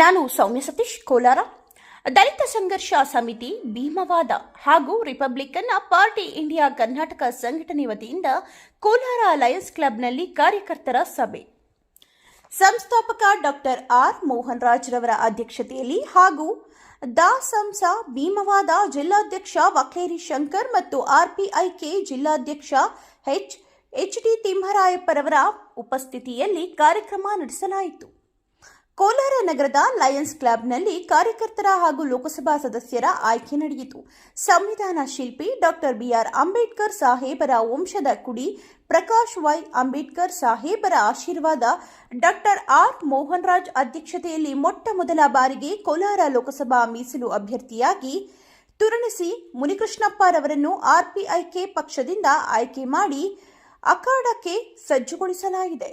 ನಾನು ಸೌಮ್ಯ ಸತೀಶ್, ಕೋಲಾರ. ದಲಿತ ಸಂಘರ್ಷ ಸಮಿತಿ, ಭೀಮವಾದ ಹಾಗೂ ರಿಪಬ್ಲಿಕನ್ ಪಾರ್ಟಿ ಇಂಡಿಯಾ ಕರ್ನಾಟಕ ಸಂಘಟನೆ ವತಿಯಿಂದ ಕೋಲಾರ ಲಯನ್ಸ್ ಕ್ಲಬ್ನಲ್ಲಿ ಕಾರ್ಯಕರ್ತರ ಸಭೆ. ಸಂಸ್ಥಾಪಕ ಡಾಕ್ಟರ್ ಆರ್. ಮೋಹನ್ ರಾಜ್ ರವರ ಅಧ್ಯಕ್ಷತೆಯಲ್ಲಿ ಹಾಗೂ ದಾಸಂಸ ಭೀಮವಾದ ಜಿಲ್ಲಾಧ್ಯಕ್ಷ ವಖೇರಿ ಶಂಕರ್ ಮತ್ತು ಆರ್ಪಿಐಕೆ ಜಿಲ್ಲಾಧ್ಯಕ್ಷ ಎಚ್ ಎಚ್ ಡಿ ತಿಮ್ಮರಾಯಪ್ಪರವರ ಉಪಸ್ಥಿತಿಯಲ್ಲಿ ಕಾರ್ಯಕ್ರಮ ನಡೆಸಲಾಯಿತು. ಕೋಲಾರ ನಗರದ ಲಯನ್ಸ್ ಕ್ಲಬ್ನಲ್ಲಿ ಕಾರ್ಯಕರ್ತರ ಹಾಗೂ ಲೋಕಸಭಾ ಸದಸ್ಯರ ಆಯ್ಕೆ ನಡೆಯಿತು. ಸಂವಿಧಾನ ಶಿಲ್ಪಿ ಡಾಕ್ಟರ್ ಬಿಆರ್ ಅಂಬೇಡ್ಕರ್ ಸಾಹೇಬರ ವಂಶದ ಕುಡಿ ಪ್ರಕಾಶ್ ವೈ ಅಂಬೇಡ್ಕರ್ ಸಾಹೇಬರ ಆಶೀರ್ವಾದ ಡಾಕ್ಟರ್ ಆರ್ ಮೋಹನ್ ರಾಜ್ ಅಧ್ಯಕ್ಷತೆಯಲ್ಲಿ ಮೊಟ್ಟ ಮೊದಲ ಬಾರಿಗೆ ಕೋಲಾರ ಲೋಕಸಭಾ ಮೀಸಲು ಅಭ್ಯರ್ಥಿಯಾಗಿ ತುರಣಿಸಿ ಮುನಿಕೃಷ್ಣಪ್ಪರವರನ್ನು ಆರ್ಪಿಐಕೆ ಪಕ್ಷದಿಂದ ಆಯ್ಕೆ ಮಾಡಿ ಅಖಾಡಕ್ಕೆ ಸಜ್ಜುಗೊಳಿಸಲಾಗಿದೆ.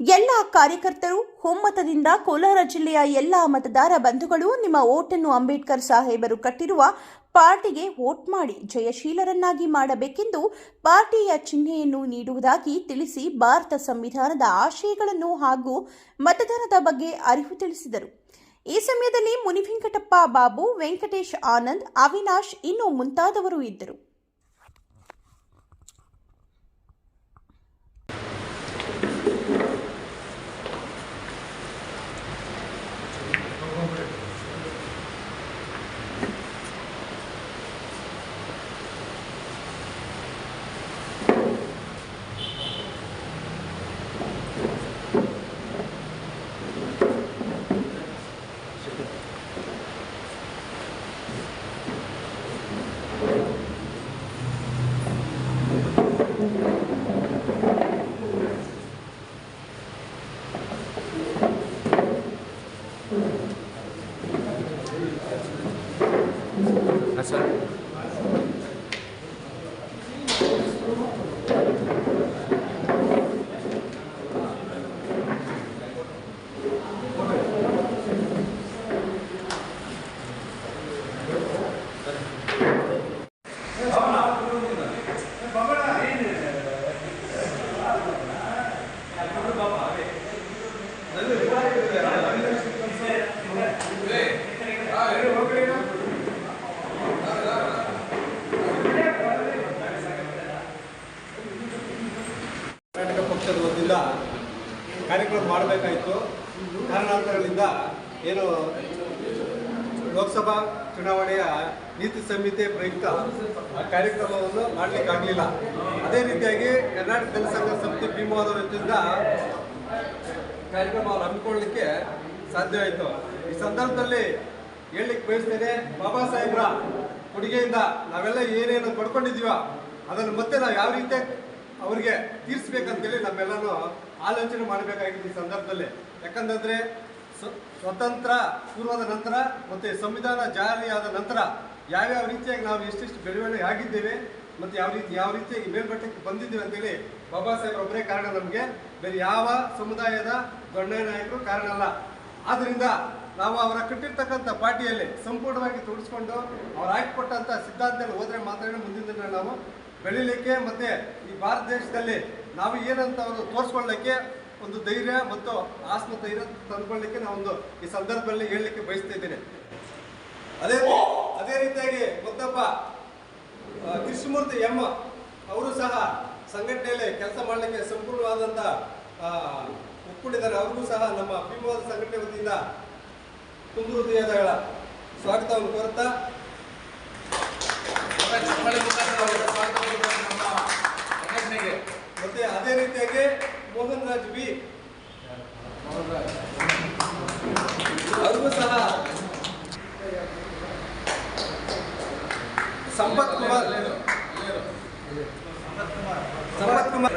ಎಲ್ಲ ಕಾರ್ಯಕರ್ತರು ಒಮ್ಮತದಿಂದ ಕೋಲಾರ ಜಿಲ್ಲೆಯ ಎಲ್ಲ ಮತದಾರ ಬಂಧುಗಳು ನಿಮ್ಮ ಓಟನ್ನು ಅಂಬೇಡ್ಕರ್ ಸಾಹೇಬರು ಕಟ್ಟಿರುವ ಪಾರ್ಟಿಗೆ ವೋಟ್ ಮಾಡಿ ಜಯಶೀಲರನ್ನಾಗಿ ಮಾಡಬೇಕೆಂದು ಪಾರ್ಟಿಯ ಚಿಹ್ನೆಯನ್ನು ನೀಡುವುದಾಗಿ ತಿಳಿಸಿ ಭಾರತ ಸಂವಿಧಾನದ ಆಶಯಗಳನ್ನು ಹಾಗೂ ಮತದಾನದ ಬಗ್ಗೆ ಅರಿವು ತಿಳಿಸಿದರು. ಈ ಸಮಯದಲ್ಲಿ ಮುನಿವೆಂಕಟಪ್ಪ ಬಾಬು, ವೆಂಕಟೇಶ್ ಆನಂದ್, ಅವಿನಾಶ್ ಇನ್ನೂ ಮುಂತಾದವರು ಇದ್ದರು. ಹಾಂ ಸರ್ ಕರ್ನಾಟಕ ಮಾಡಬೇಕಾಯಿತು. ಕಾರಣಾಂತರಗಳಿಂದ ಏನು ಲೋಕಸಭಾ ಚುನಾವಣೆಯ ನೀತಿ ಸಂಹಿತೆ ಪ್ರಯುಕ್ತ ಆ ಕಾರ್ಯಕ್ರಮವನ್ನು ಮಾಡಲಿಕ್ಕಾಗಲಿಲ್ಲ. ಅದೇ ರೀತಿಯಾಗಿ ಕರ್ನಾಟಕ ಜನಸಂಘ ಸಮಿತಿ ಭೀಮವಾದ ವತಿಯಿಂದ ಕಾರ್ಯಕ್ರಮವನ್ನು ಹಮ್ಮಿಕೊಳ್ಳಲಿಕ್ಕೆ ಸಾಧ್ಯವಾಯಿತು ಈ ಸಂದರ್ಭದಲ್ಲಿ ಹೇಳಲಿಕ್ಕೆ ಬಯಸ್ತೇನೆ, ಬಾಬಾ ಸಾಹೇಬ್ರ ಕೊಡುಗೆಯಿಂದ ನಾವೆಲ್ಲ ಏನೇನು ಪಡ್ಕೊಂಡಿದ್ದೀವ ಅದನ್ನು ಮತ್ತೆ ನಾವು ಯಾವ ರೀತಿ ಅವರಿಗೆ ತೀರಿಸ್ಬೇಕಂತೇಳಿ ನಮ್ಮೆಲ್ಲರೂ ಆಲೋಚನೆ ಮಾಡಬೇಕಾಗಿದೆ ಈ ಸಂದರ್ಭದಲ್ಲಿ. ಯಾಕಂತಂದ್ರೆ ಸ್ವ- ಸ್ವತಂತ್ರ ಪೂರ್ವದ ನಂತರ ಮತ್ತೆ ಸಂವಿಧಾನ ಜಾರಿಯಾದ ನಂತರ ಯಾವ್ಯಾವ ರೀತಿಯಾಗಿ ನಾವು ಎಷ್ಟೆಷ್ಟು ಬೆಳವಣಿಗೆ ಆಗಿದ್ದೇವೆ ಮತ್ತೆ ಯಾವ ರೀತಿ, ಯಾವ ರೀತಿಯಾಗಿ ಮೇಲ್ಮಟ್ಟಕ್ಕೆ ಬಂದಿದ್ದೇವೆ ಅಂತೇಳಿ ಬಾಬಾ ಸಾಹೇಬ್ ಒಬ್ಬರೇ ಕಾರಣ ನಮಗೆ. ಬೇರೆ ಯಾವ ಸಮುದಾಯದ ದೊಡ್ಡ ನಾಯಕರು ಕಾರಣ ಅಲ್ಲ. ಆದ್ರಿಂದ ನಾವು ಅವರ ಕಟ್ಟಿರ್ತಕ್ಕಂಥ ಪಾರ್ಟಿಯಲ್ಲಿ ಸಂಪೂರ್ಣವಾಗಿ ತೋಡಿಸ್ಕೊಂಡು ಅವ್ರು ಹಾಕಿಕೊಟ್ಟಂತ ಸಿದ್ಧಾಂತಗಳು ಹೋದ್ರೆ ಮಾತ್ರ ಮುಂದಿನ ದಿನ ನಾವು ಬೆಳಿಲಿಕ್ಕೆ ಮತ್ತೆ ಈ ಭಾರತ ದೇಶದಲ್ಲಿ ನಾವು ಏನಂತ ಅವರು ತೋರಿಸ್ಕೊಳ್ಳಕ್ಕೆ ಒಂದು ಧೈರ್ಯ ಮತ್ತು ಆತ್ಮ ಧೈರ್ಯ ತಂದ್ಕೊಳ್ಳಿಕ್ಕೆ ನಾವೊಂದು ಈ ಸಂದರ್ಭದಲ್ಲಿ ಹೇಳಲಿಕ್ಕೆ ಬಯಸ್ತಾ ಅದೇ ಅದೇ ರೀತಿಯಾಗಿ ಮತ್ತೊಬ್ಬ ಆ, ಕೃಷ್ಣಮೂರ್ತಿ ಎಮ್ಮ ಅವರು ಸಹ ಸಂಘಟನೆಯಲ್ಲಿ ಕೆಲಸ ಮಾಡಲಿಕ್ಕೆ ಸಂಪೂರ್ಣವಾದಂಥ ಒಪ್ಪಿಕೊಂಡಿದ್ದಾರೆ ಅವ್ರಿಗೂ ಸಹ ನಮ್ಮ ಭೀಮವಾದ ಸಂಘಟನೆ ವತಿಯಿಂದ ತುಂಬ ಹೃದಯದ ಸ್ವಾಗತವನ್ನು ಕೋರುತ್ತಾ ಚಪ್ಪಳಿ ಮುಖಾಂತರ ಅವರಿಗೆ ಸ್ವಾಗತ ಕೊಡಬೇಕು ನಮ್ಮ ಸಂಘಟನೆಗೆ ಮತ್ತೆ ಅದೇ ರೀತಿಯಾಗಿ ಮೋಹನ್ ರಾಜ್ ಬಿ ಅವ್ರಿಗೂ ಸಹ ಸಂಪತ್ ಕುಮಾರ್ ಸಂಪತ್ ಕುಮಾರ್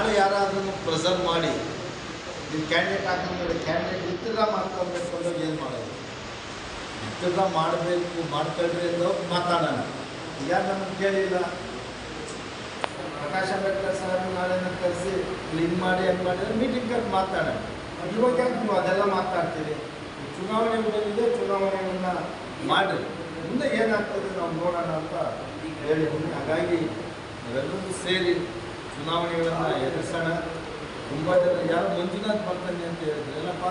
ನಾಳೆ ಯಾರಾದ್ರೂ ಪ್ರೆಸರ್ ಮಾಡಿ, ನೀವು ಕ್ಯಾಂಡಿಡೇಟ್ ಹಾಕಂದ್ರೆ ಕ್ಯಾಂಡಿಡೇಟ್ ವಿತ್ಡ್ರಾ ಮಾಡ್ಕೊಬೇಕು ಅಂದ್ರೆ ಏನು ಮಾಡೋದು? ವಿತ್ಡ್ರಾ ಮಾಡಬೇಕು, ಮಾಡ್ಕೊಳ್ರಿ ಅಂತ ಮಾತಾಡೋಣ. ಈಗ ನಮಗೆ ಕೇಳಿಲ್ಲ. ಪ್ರಕಾಶ್ ಅಂಬೇಡ್ಕರ್ ಸರ್ ನಾಳೆ ಕರೆಸಿ ಲಿಂಕ್ ಮಾಡಿ ಅಂತ ಮಾಡಿದ್ರೆ ಮೀಟಿಂಗ್ ಕರೆದು ಮಾತಾಡೋಣ. ಇವಾಗ ಯಾಕೆ ನೀವು ಅದೆಲ್ಲ ಮಾತಾಡ್ತೀರಿ? ಚುನಾವಣೆ ಇದೆ ಚುನಾವಣೆಯನ್ನು ಮಾಡಿರಿ. ಮುಂದೆ ಏನಾಗ್ತದೆ ನಾವು ನೋಡೋಣ ಅಂತ ಹೇಳಿದ್ದೀನಿ ಹಾಗಾಗಿ ಎಲ್ಲರೂ ಸೇರಿ ಚುನಾವಣೆಗಳನ್ನು ಎದುರಿಸೋಣ. ತುಂಬ ಜನ, ಯಾರು ಮಂಜುನಾಥ್ ಬರ್ತಾನೆ ಅಂತ ಹೇಳಿದ್ರು. ಏನಪ್ಪ?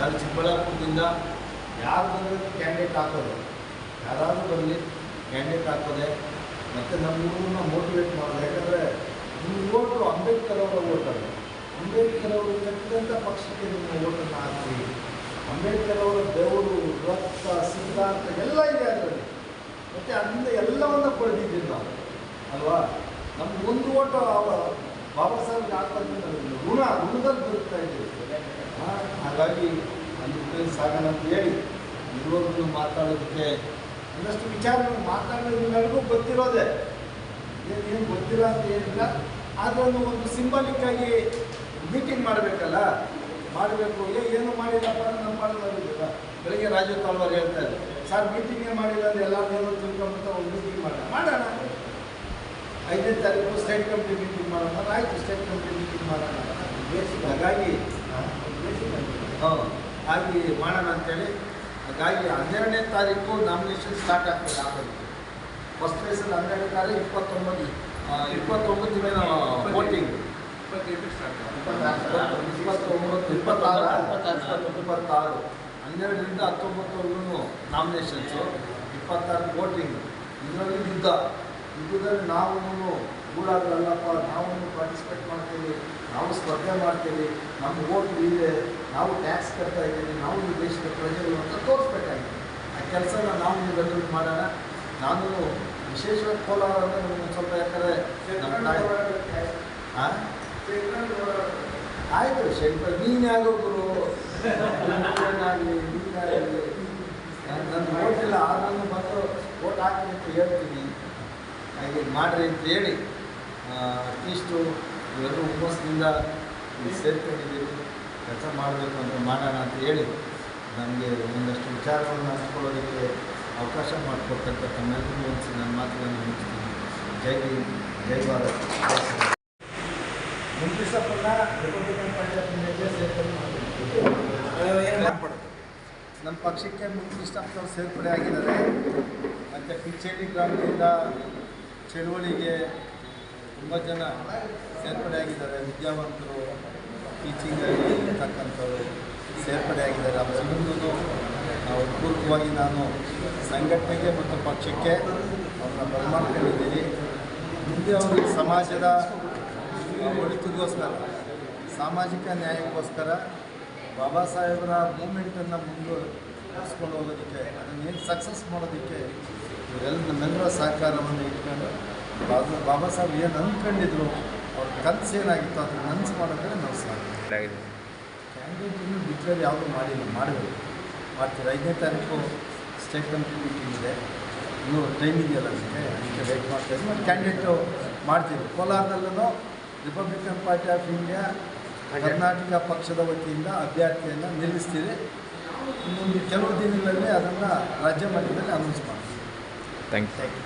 ಯಾರು ಚಿಕ್ಕಬಳ್ಳಾಪುರದಿಂದ? ಯಾರು ಬಂದರೂ ಕ್ಯಾಂಡಿಡೇಟ್ ಹಾಕೋದು? ಯಾರಾದರೂ ಬರಲಿ ಕ್ಯಾಂಡಿಡೇಟ್ ಹಾಕೋದೆ. ಮತ್ತು ನಮ್ಮ ಊರನ್ನ ಮೋಟಿವೇಟ್ ಮಾಡೋದು. ಯಾಕಂದರೆ ನಿಮ್ಮ ಓಟು ಅಂಬೇಡ್ಕರ್ ಅವರ ಓಟಲ್ಲ ಅಂಬೇಡ್ಕರ್ ಅವರು ಕಟ್ಟಿದಂಥ ಪಕ್ಷಕ್ಕೆ ನಿಮ್ಮ ಓಟನ್ನು ಹಾಕ್ತೀವಿ ಅಂಬೇಡ್ಕರ್ ಅವರ ಬೆವರು ರಕ್ತ ಸಿದ್ಧಾಂತ ಎಲ್ಲ ಇದೆ ಅದರಲ್ಲಿ. ಮತ್ತು ಅದರಿಂದ ಎಲ್ಲವನ್ನ ಪಡೆದಿದ್ದೀವಿ ನಾವು. ಅಲ್ವಾ? ನಮ್ಗೆ ಒಂದು ಓಟ ಬಾಬಾ ಸಾಹೇಬ್ ನಮ್ಗೆ ಋಣ ಋಣದಲ್ಲಿ ಬದುಕ್ತಾ ಇದ್ದೀವಿ ಹಾಗಾಗಿ ಅಲ್ಲಿ ಸಾಗೋಣ ಅಂತ ಹೇಳಿ ಇರುವವರೆಗೂ ಮಾತಾಡೋದಕ್ಕೆ ಒಂದಷ್ಟು ವಿಚಾರಗಳು ಮಾತಾಡೋದು ನನಗೂ ಗೊತ್ತಿರೋದೆ. ಏನು ಗೊತ್ತಿಲ್ಲ ಅಂತ ಏನಿಲ್ಲ. ಆದರೆ ಒಂದು ಸಿಂಬಲಿಕ್ ಆಗಿ ಮೀಟಿಂಗ್ ಮಾಡಬೇಕಲ್ಲ? ಮಾಡಬೇಕು. ಏ, ಏನು ಮಾಡಿಲ್ಲಪ್ಪ ಅಂದ್ರೆ ನಮ್ಮ ಪಾಡಿಗೆ ಬೆಳಗ್ಗೆ ಬೆಳಿಗ್ಗೆ ರಾಜು ಹೇಳ್ತಾರೆ ಸರ್ ಮೀಟಿಂಗೇ ಮಾಡಿಲ್ಲ ಅಂದ್ರೆ ಎಲ್ಲರೂ ಏನೋ ತಿಳ್ಕೊಂಬಿಟ್ಟು ಒಂದು ಮೀಟಿಂಗ್ ಮಾಡೋಣ. ಮಾಡೋಣ. ಐದನೇ ತಾರೀಕು ಸ್ಟೇಟ್ ಕಮಿಟಿ ಮೀಟಿಂಗ್ ಮಾಡೋಣ ಆಯಿತು ಸ್ಟೇಟ್ ಕಮಿಟಿ ಮೀಟಿಂಗ್ ಮಾಡೋಣ. ಹಾಗಾಗಿ ಹಾಂ ಹಾಗೆ ಮಾಡೋಣ ಅಂತೇಳಿ ಹಾಗಾಗಿ ಹನ್ನೆರಡನೇ ತಾರೀಕು ನಾಮಿನೇಷನ್ ಸ್ಟಾರ್ಟ್ ಆಗ್ತದೆ ಆಗೋದು ಫಸ್ಟ್ ಪ್ಲೇಸಲ್ಲಿ ಹನ್ನೆರಡನೇ ತಾರೀಕು ಇಪ್ಪತ್ತೊಂಬತ್ತು ಇಪ್ಪತ್ತೊಂಬತ್ತು ಮೇಲೆ ವೋಟಿಂಗ್ ಇಪ್ಪತ್ತೊಂಬತ್ತು ಇಪ್ಪತ್ತಾರು ಇಪ್ಪತ್ತಾರು. ಹನ್ನೆರಡರಿಂದ ಹತ್ತೊಂಬತ್ತವರೆಗೂ ನಾಮಿನೇಷನ್ಸು ಇಪ್ಪತ್ತಾರು ವೋಟಿಂಗ್ ಇದರಲ್ಲಿ ಯುದ್ಧ. ಯುದ್ಧದಲ್ಲಿ ನಾವು ಊರಾಗಲ್ಲಪ್ಪ ನಾವು ಪಾರ್ಟಿಸಿಪೇಟ್ ಮಾಡ್ತೀವಿ ನಾವು ಸ್ಪರ್ಧೆ ಮಾಡ್ತೀವಿ ನಮ್ಮ ಓಟ್ ಇದೆ ನಾವು ಟ್ಯಾಕ್ಸ್ ಕಟ್ತಾ ಇದ್ದೀವಿ ನಾವು ಈ ದೇಶದ ಪ್ರಜೆಗಳು ಅಂತ ತೋರಿಸ್ಬೇಕಾಗಿದೆ. ಆ ಕೆಲಸನ ನಾವು ನೀವೆಲ್ಲರೂ ಮಾಡೋಣ. ನಾನು ವಿಶೇಷವಾಗಿ ಕೋಲಾರ ಅಂದರೆ ನಮ್ಗೆ ಒಂದು ಸ್ವಲ್ಪ ಯಾಕಂದರೆ ಆಯಿತು ಶಂಕರ್ ನೀನು ಯಾರೋ ಗುರು? ನೀನಾಗಲಿ ನೀನಾಗಲಿ. ನನ್ನ ಓಟ್ ಇಲ್ಲ ಆದ್ರೂ ಬಂದು ಓಟ್ ಹಾಕಿ ಅಂತ ಹೇಳ್ತೀನಿ. ಹಾಗೆ ಮಾಡ್ರಿ ಅಂತ ಹೇಳಿ ಅಟ್ಲೀಸ್ಟು ಎಲ್ಲರೂ ಹುಮ್ಮಸ್ಸಿನಿಂದ ಇಲ್ಲಿ ಸೇರ್ಕೊಂಡಿದ್ದೀವಿ. ಕೆಲಸ ಮಾಡಬೇಕು ಅಂತ ಮಾಡೋಣ ಅಂತ ಹೇಳಿ ನಮಗೆ ಒಂದಷ್ಟು ವಿಚಾರವನ್ನು ಹಂಚ್ಕೊಳ್ಳೋದಕ್ಕೆ ಅವಕಾಶ ಮಾಡಿಕೊಡ್ತಕ್ಕಂಥ ತಮ್ಮೆಲ್ಲರಿಗೂ ಒಂದು ನನ್ನ ಮಾತುಗಳನ್ನು ಮುಗಿಸ್ತೀನಿ. ಜೈ ಹಿಂದ್, ಜೈ ಭಾರತ್. ಮುಂಪಿಸಪ್ಪನ್ನ ರಿಪಬ್ಲಿಕನ್ ಸೇರ್ಪಡೆ ನಮ್ಮ ಪಕ್ಷಕ್ಕೆ ಮುಂಚಿಷ್ಟಪ್ಪನವ್ರು ಸೇರ್ಪಡೆ ಆಗಿದ್ದಾರೆ ಮತ್ತು ಪಿಚ್ಚೇಡಿ ಗ್ರಾಮದಿಂದ ಚಳುವಳಿಗೆ ತುಂಬ ಜನ ಸೇರ್ಪಡೆಯಾಗಿದ್ದಾರೆ. ವಿದ್ಯಾವಂತರು ಟೀಚಿಂಗಲ್ಲಿ ಇರ್ತಕ್ಕಂಥವ್ರು ಸೇರ್ಪಡೆಯಾಗಿದ್ದಾರೆ. ಆಗಿದ್ದಾರೆ ಅವರೆಲ್ಲರಿಗೂ ನಾವು ಪೂರ್ವಕವಾಗಿ ನಾನು ಸಂಘಟನೆಗೆ ಮತ್ತು ಪಕ್ಷಕ್ಕೆ ಅವ್ರನ್ನ ಬರಮಾಡ್ಕೊಂಡಿದ್ದೀನಿ ಮುಂದೆ ಅವರು ಸಮಾಜದ ಒಳಿತಿಗೋಸ್ಕರ, ಸಾಮಾಜಿಕ ನ್ಯಾಯಕ್ಕೋಸ್ಕರ ಬಾಬಾ ಸಾಹೇಬರ ಮೂಮೆಂಟನ್ನು ಮುಂದುವರಿಸ್ಕೊಂಡು ಹೋಗೋದಕ್ಕೆ ಅದನ್ನು ಏನು ಸಕ್ಸಸ್ ಮಾಡೋದಕ್ಕೆ ಇವರೆಲ್ಲ ನಮ್ಮೆಲ್ಲರ ಸಹಕಾರವನ್ನು ಇಟ್ಕೊಂಡು ಬಾಬಾ ಬಾಬಾ ಸಾಹೇಬ್ ಏನು ಅಂದ್ಕೊಂಡಿದ್ರು ಅವ್ರ ಕನಸು ಏನಾಗಿತ್ತು ಅದನ್ನು ನನಸು ಮಾಡೋದ್ರೆ ನಾವು ಸಾಧ್ಯ ಕ್ಯಾಂಡಿಡೇಟ್ ಇನ್ನೂ ಡಿಕ್ಲೇರ್ ಯಾವುದೂ ಮಾಡಿಲ್ಲ ಮಾಡಬೇಕು. ಮಾಡ್ತೀವಿ ಐದನೇ ತಾರೀಕು ಸ್ಟೇಟ್ ಬ್ಯಾಂಕ್ ಮೀಟಿಂಗ್ ಇದೆ. ಇನ್ನೂ ಟೈಮ್ ಇದೆಯಲ್ಲ ಅದಕ್ಕೆ ಅದಕ್ಕೆ ವೇಟ್ ಮಾಡ್ತಾ ಇದ್ದೀವಿ ಮತ್ತು ಕ್ಯಾಂಡಿಡೇಟು ಮಾಡ್ತೀವಿ. ಕೋಲಾರದಲ್ಲೂ republican party of India Karnataka ಪಕ್ಷದ ವತಿಯಿಂದ ಅಭ್ಯರ್ಥಿಯನ್ನು ನಿಲ್ಲಿಸ್ತೀವಿ. ಇನ್ನೊಂದು ಕೆಲವು ದಿನಗಳಲ್ಲಿ ಅದನ್ನು ರಾಜ್ಯ ಮಟ್ಟದಲ್ಲಿ ಅನೌನ್ಸ್ ಮಾಡ್ತೀವಿ. Thank you.